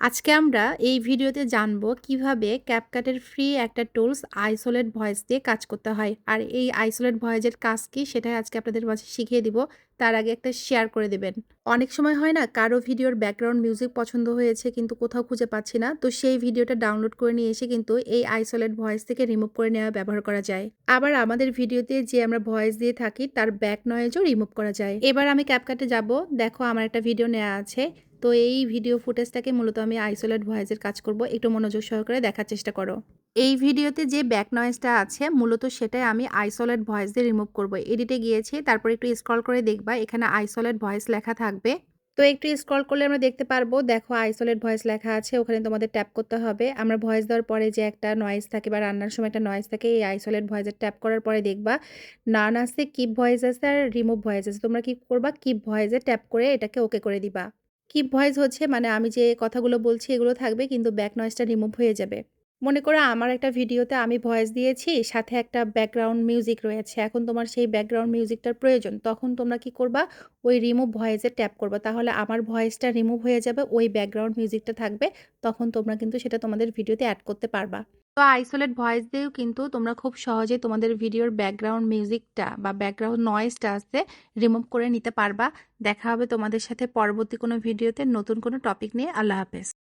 আজকে আমরা এই ভিডিওতে জানব কীভাবে ক্যাপকাটের ফ্রি একটা টুলস আইসোলেট ভয়েস দিয়ে কাজ করতে হয়। আর এই আইসোলেট ভয়েসের কাজ কি সেটাই আজকে আপনাদের মাঝে শিখিয়ে দিব। তার আগে একটা শেয়ার করে দেবেন। অনেক সময় হয় না, কারও ভিডিওর ব্যাকগ্রাউন্ড মিউজিক পছন্দ হয়েছে কিন্তু কোথাও খুঁজে পাচ্ছি না, তো সেই ভিডিওটা ডাউনলোড করে নিয়ে এসে কিন্তু এই আইসোলেট ভয়েস থেকে রিমুভ করে নেওয়া ব্যবহার করা যায়। আবার আমাদের ভিডিওতে যে আমরা ভয়েস দিয়ে থাকি তার ব্যাক নয়েজও রিমুভ করা যায়। এবার আমি ক্যাপকাটে যাব। দেখো আমার একটা ভিডিও নেওয়া আছে। তো এই ভিডিও ফুটেজটাকে মূলত আমি আইসোলেট ভয়েসের কাজ করব। একটু মনোযোগ সহকারে দেখার চেষ্টা করো। এই ভিডিওতে যে ব্যাক নয়েজটা আছে, মূলত সেটাই আমি আইসোলেট ভয়েস দিয়ে রিমুভ করব। এডিটে গিয়েছি, তারপর একটু স্ক্রল করে দেখবা, এখানে আইসোলেট ভয়েস লেখা থাকবে। তো একটু স্ক্রল করলে আমরা দেখতে পারব, দেখো আইসোলেট ভয়েস লেখা আছে, ওখানে তোমাদের ট্যাপ করতে হবে। আমরা ভয়েস দেওয়ার পরে যে একটা নয়েজ থাকে বা রান্নার সময় একটা নয়েজ থাকে, এই আইসোলেট ভয়েসের ট্যাপ করার পরে দেখবা নান আছে কিপ ভয়েস আছে আর রিমুভ ভয়েস আছে। তোমরা কি করবা কিপ ভয়েসে ট্যাপ করে এটাকে ওকে করে দিবা। কিপ ভয়েস হচ্ছে? মানে আমি যে কথাগুলো বলছি এগুলো থাকবে, কিন্তু ব্যাক নয়েজটা রিমুভ হয়ে যাবে। মনে করো আমার একটা ভিডিওতে আমি ভয়েস দিয়েছি, সাথে একটা ব্যাকগ্রাউন্ড মিউজিক রয়েছে। এখন তোমার সেই ব্যাকগ্রাউন্ড মিউজিকটার প্রয়োজন। তখন তোমরা কি করবা? ওই রিমুভ ভয়েসে ট্যাপ করবা। তাহলে আমার ভয়েসটা রিমুভ হয়ে যাবে, ওই ব্যাকগ্রাউন্ড মিউজিকটা থাকবে। তখন তোমরা কিন্তু সেটা তোমাদের ভিডিওতে অ্যাড করতে পারবা। তো আইসোলেট ভয়েস দিয়েও কিন্তু তোমরা খুব সহজে তোমাদের ভিডিওর ব্যাকগ্রাউন্ড মিউজিকটা বা ব্যাকগ্রাউন্ড নয়েজটা আছে রিমুভ করে নিতে পারবা। দেখা হবে তোমাদের সাথে পরবর্তী কোনো ভিডিওতে নতুন কোনো টপিক নিয়ে। আল্লাহ হাফেজ।